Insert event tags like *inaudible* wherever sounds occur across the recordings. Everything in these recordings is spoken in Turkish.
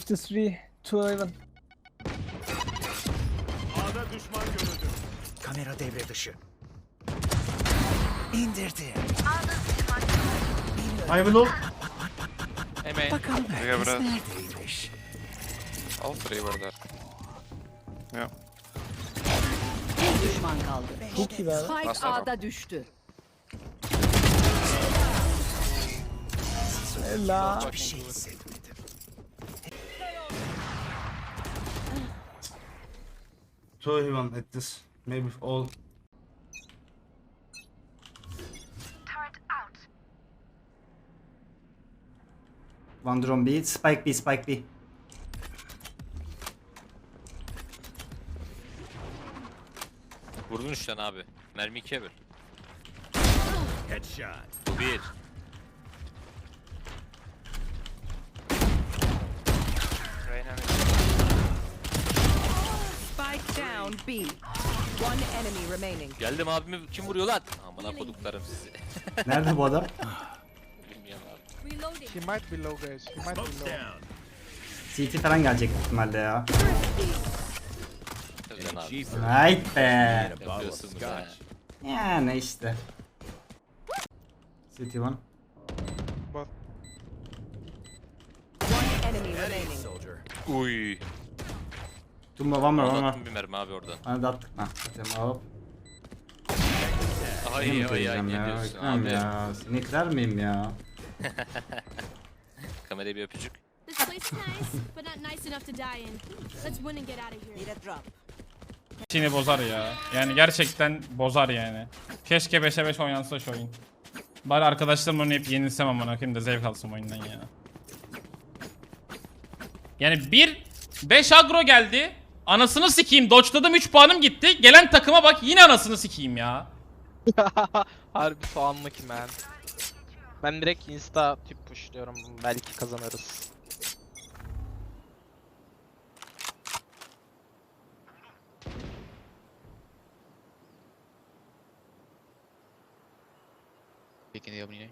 53, 2 even. A'da düşman görüldü. Kamera devre dışı. İndirdi. I will ult. Amen. Bakalım Yeah, herkes neredeymiş. All three were there. Yeah. Bir düşman kaldı. Çok iyi be. Spike. A'da düştü. Helal. Bir şey Two even at this. Maybe all. One drone B. Spike B. Spike B. Vurdun üç tane abi. Mermi ikiye böl. Headshot. Bu bir. Spike down B. One enemy remaining. Geldim abimi kim vuruyor lan? Amına koduklarım sizi. *laughs* Nerede bu adam? Bilmiyorum abi. He might be low, guys. He might be Smoke low. down. CT falan gelecek büyük ihtimalle ya. Özen abi. Be. Yapıyorsunuz ha. Yani işte. CT one. One enemy remaining. Uy. Tumba one more one more. Anlattım bir mermi abi oradan. Bana da attık lan. Atayım hop. Ay ay ay ne ya? diyorsun Kıram abi? ya. Seni kırar mıyım ya? *laughs* Kameraya bir öpücük. This place is nice, but not nice enough to die in. Let's win and get out of here. Need a drop. İşini bozar ya. Yani gerçekten bozar yani. Keşke 5'e 5 oynansa şu oyun. Bari arkadaşlarımla oynayıp yenilsem amına koyayım da zevk alsam oyundan ya. Yani bir 5 agro geldi. Anasını sikeyim. Dodge'ladım 3 puanım gitti. Gelen takıma bak yine anasını sikeyim ya. *laughs* Harbi soğanlı ki man. Ben direkt insta tüp pushluyorum. Belki kazanırız. Taking the opening.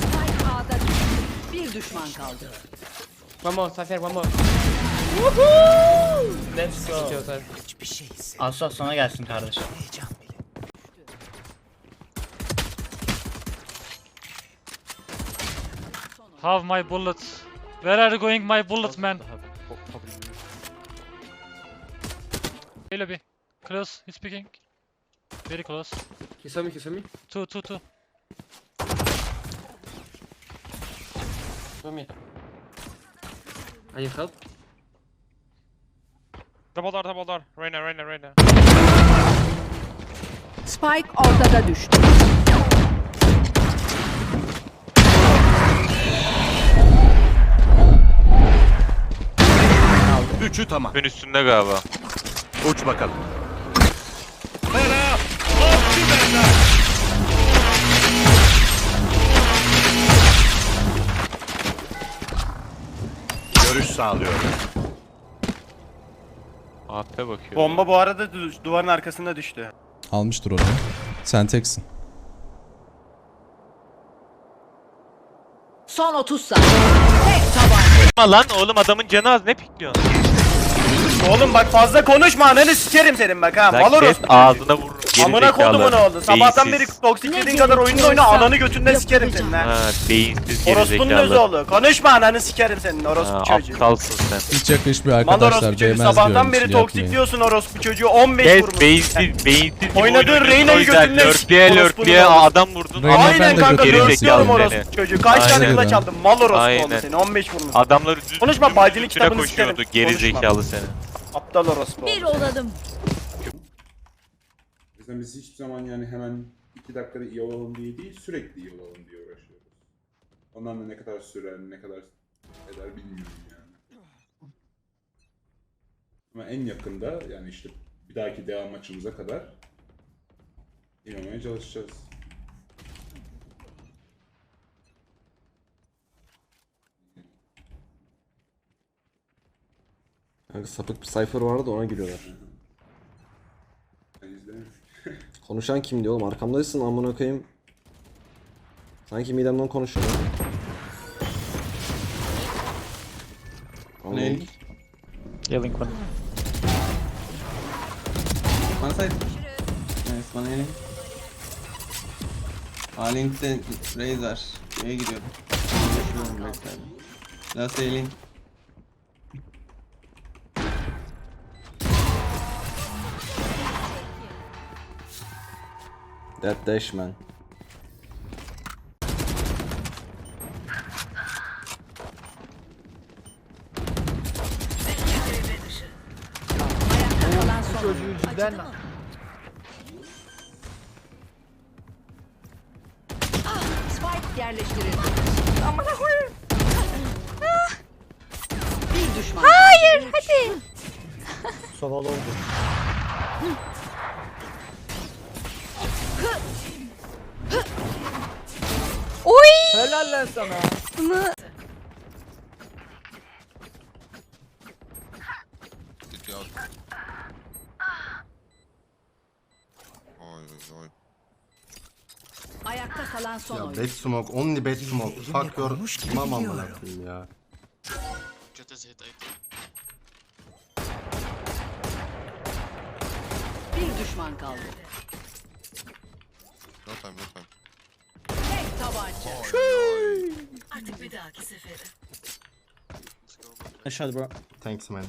Spike A'da düştü. Bir düşman kaldı. One more, Safer, one more. Let's go. Hiçbir şey hissetmedim. Asla sana gelsin kardeşim. Heyecan bile. Have my bullets. Where are you going my bullets man? Hey lobby. Close, he's speaking. Very close. Saw me. Two, two, two. Saw me. I need help. Double door, double door. Reyna, Reyna, Reyna. Spike ortada düştü. Üçü tamam. Ben üstünde galiba. Uç bakalım. Sağlıyorum. AP bakıyor. Bomba bu arada du- duvarın arkasında düştü. Almıştır onu. Sen teksin. Son 30 saniye. Tek tabanca. lan oğlum adamın canı az ne pikliyorsun? Oğlum bak fazla konuşma ananı sikerim senin bak ha. Orospu. ağzına vururum. Amına kodumun oğlu. Sabahtan beri toksiklediğin kadar oyunda oyna ananı götünden sikerim senin ha. beyinsiz Orospunun özü oğlu. Konuşma ananı sikerim senin orospu çocuğu. aptalsın sen. Hiç yakışmıyor Mal arkadaşlar. orospu çocuğu Değmez sabahtan diyorum beri için yapmayın. toksikliyorsun orospu çocuğu 15 Kes vurmuş. beyinsiz beyinsiz gibi Oynadığın oynuyorsun Reyna'yı o yüzden. götünden Lörtleye siktir lörtleye orospunun adam vurdun. Reyna ben Aynen de kanka götürüyorum dörtlüyorum orospu çocuğu. Kaç tane Aynen. aldım mal orospu oldu Aynen. seni 15 vurmuş. Adamları düz Konuşma, dümdüz Badi'nin üstüne kitabını koşuyordu. sikerim. Geri Konuşma. zekalı seni. Aptal orospu Bir oldu. Mesela biz hiçbir zaman yani hemen iki dakikada iyi olalım diye değil, sürekli iyi olalım diye uğraşıyoruz. Ondan da ne kadar sürer, ne kadar eder bilmiyorum yani. Ama en yakında yani işte bir dahaki devam maçımıza kadar iyi olmaya çalışacağız. Kanka sapık bir sayfa vardı ona giriyorlar. Ben izlemedim. Konuşan kim diyor oğlum arkamdaysın amına koyayım. Sanki midemden konuşuyor lan. Ne? Yelling one. One side. Nice one healing. A-Link'te Raze var. Neye gidiyorum? Last healing. That dash man. Çocuğu cidden Spike yerleştirildi. Bir düşman. Hayır hadi. soval oldu. Helal lan sana. Ayakta kalan son Ya oyuncu. bad smoke, only bad smoke. Fuck your mama amına koyayım ya. Bir düşman kaldı. Tek tabanca. Artık bir dahaki sefere. Aşağı bro. Thanks man.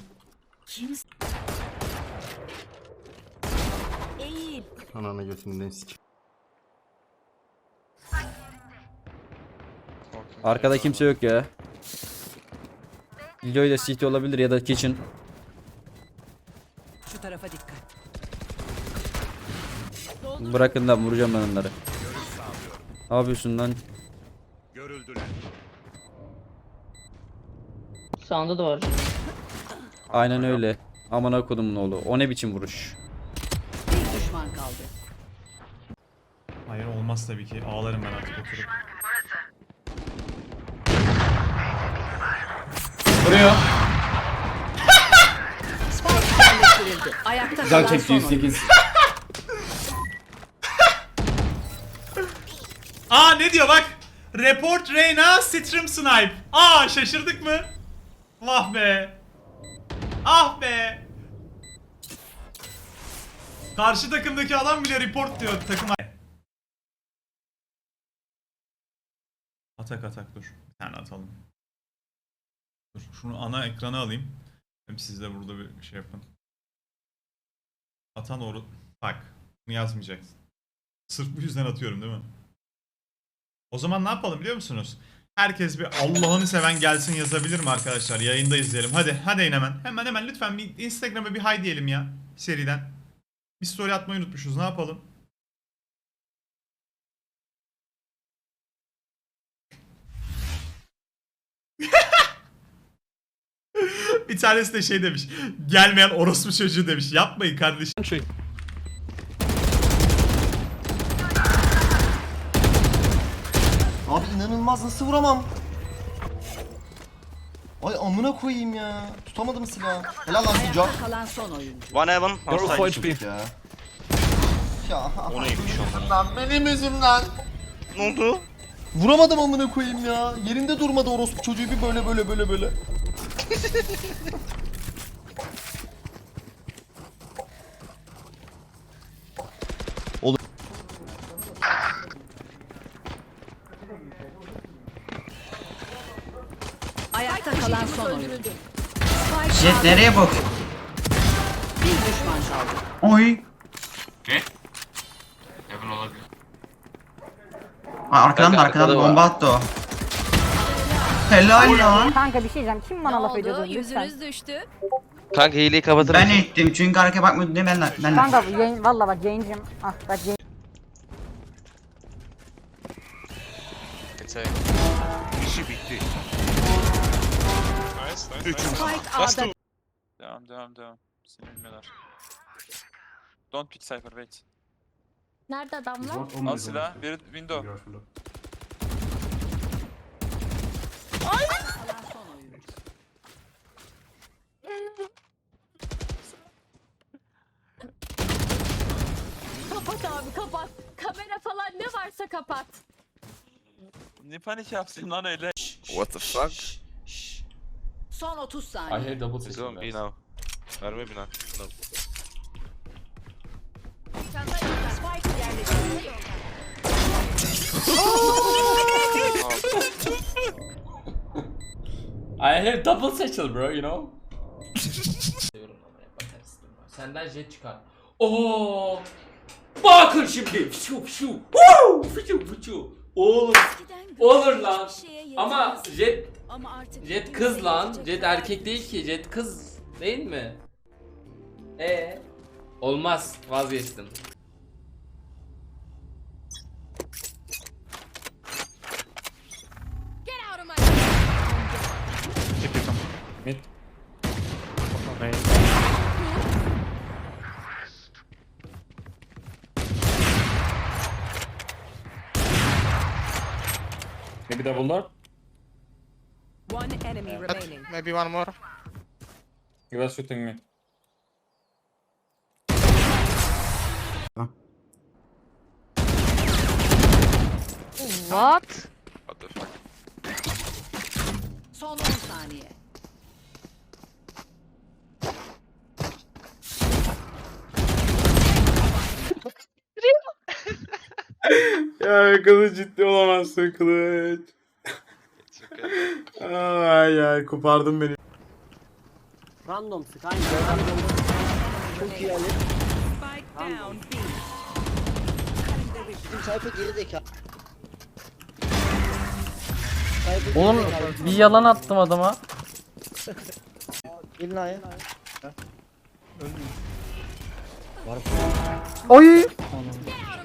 Eğil. Ananı götünden sik. Arkada kimse yok ya. Lilo'yu da CT olabilir ya da Kitchen. Şu tarafa dikkat. Bırakın da vuracağım ben onları. Ne yapıyorsun lan? Görüldüler. Sağında da var. Aynen öyle. Amına kodumun oğlu. O ne biçim vuruş? Bir düşman kaldı. Hayır olmaz tabii ki. Ağlarım ben artık oturup. Vuruyor. Spike yerleştirildi. Ayakta kalan son oyuncu. Aa ne diyor bak. Report Reyna Strim Snipe. Aa şaşırdık mı? Vah be. Ah be. Karşı takımdaki adam bile report diyor takıma. Atak atak dur. Bir tane atalım. Dur şunu ana ekrana alayım. Hem siz de burada bir şey yapın. Atan oru... Bak. Bunu yazmayacaksın. Sırf bu yüzden atıyorum değil mi? O zaman ne yapalım biliyor musunuz? Herkes bir Allah'ını seven gelsin yazabilir mi arkadaşlar? Yayında izleyelim. Hadi hadi hemen. Hemen hemen lütfen bir Instagram'a bir hay diyelim ya seriden. Bir story atmayı unutmuşuz. Ne yapalım? *laughs* bir tanesi de şey demiş. Gelmeyen orospu çocuğu demiş. Yapmayın kardeşim. İnanılmaz nasıl vuramam? Ay amına koyayım ya. Tutamadım silahı. Helal lan. Ayakta kalan son oyuncu. One heaven, Girl one full side. HP. Ya. Ya. O neymiş o? Lan benim yüzümden. Ne oldu? Vuramadım amına koyayım ya. Yerinde durmadı orospu çocuğu bir böyle böyle böyle böyle. *laughs* Ayakta kalan son oyuncu. Jet nereye bak? Bir düşman kaldı. Oy. Aa, arkadan da arkadan da bomba attı o. Helal lan. Kanka bir şey diyeceğim. Kim Ne bana laf ediyordu lütfen. Yüzünüz düştü. Kanka hileyi kapatır Ben ettim çünkü arkaya bakmıyordun diye ben ben. Kanka yayın valla bak yayıncım. Ah bak yayın. Tek. İşi bitti. Nice, nice, Üçüm. nice. Devam, devam, devam. Seni bilmiyorlar. Don't pick Cypher, wait. Nerede adamlar? Al silah, biri window. kapat abi kapat. Kamera falan ne varsa kapat. Ne panik yaptın lan öyle? What the fuck? Son 30 saniye. hear double He's on B now. Or maybe not. No. Spike yerleştirildi. I have double satchel bro, you know. Senden jet çıkar. Oo! Bakın şimdi. Fışu fışu. Woo! Fışu fışu. Oğlum. Olur lan. Ama jet jet kız lan. Jet erkek değil ki. Jet kız değil mi? E olmaz. Vazgeçtim. Get out of my Maybe double door. One enemy remaining. Maybe one more. He was shooting me. What? What the fuck? Son 10 saniye. Ya kılıç ciddi olamazsın kılıç. Ay ya kopardın beni. Random sık Spike down B. Bizim sayfa geri zeka. Oğlum bir yalan attım adama. *laughs* Gelin aya. Oy! Get out of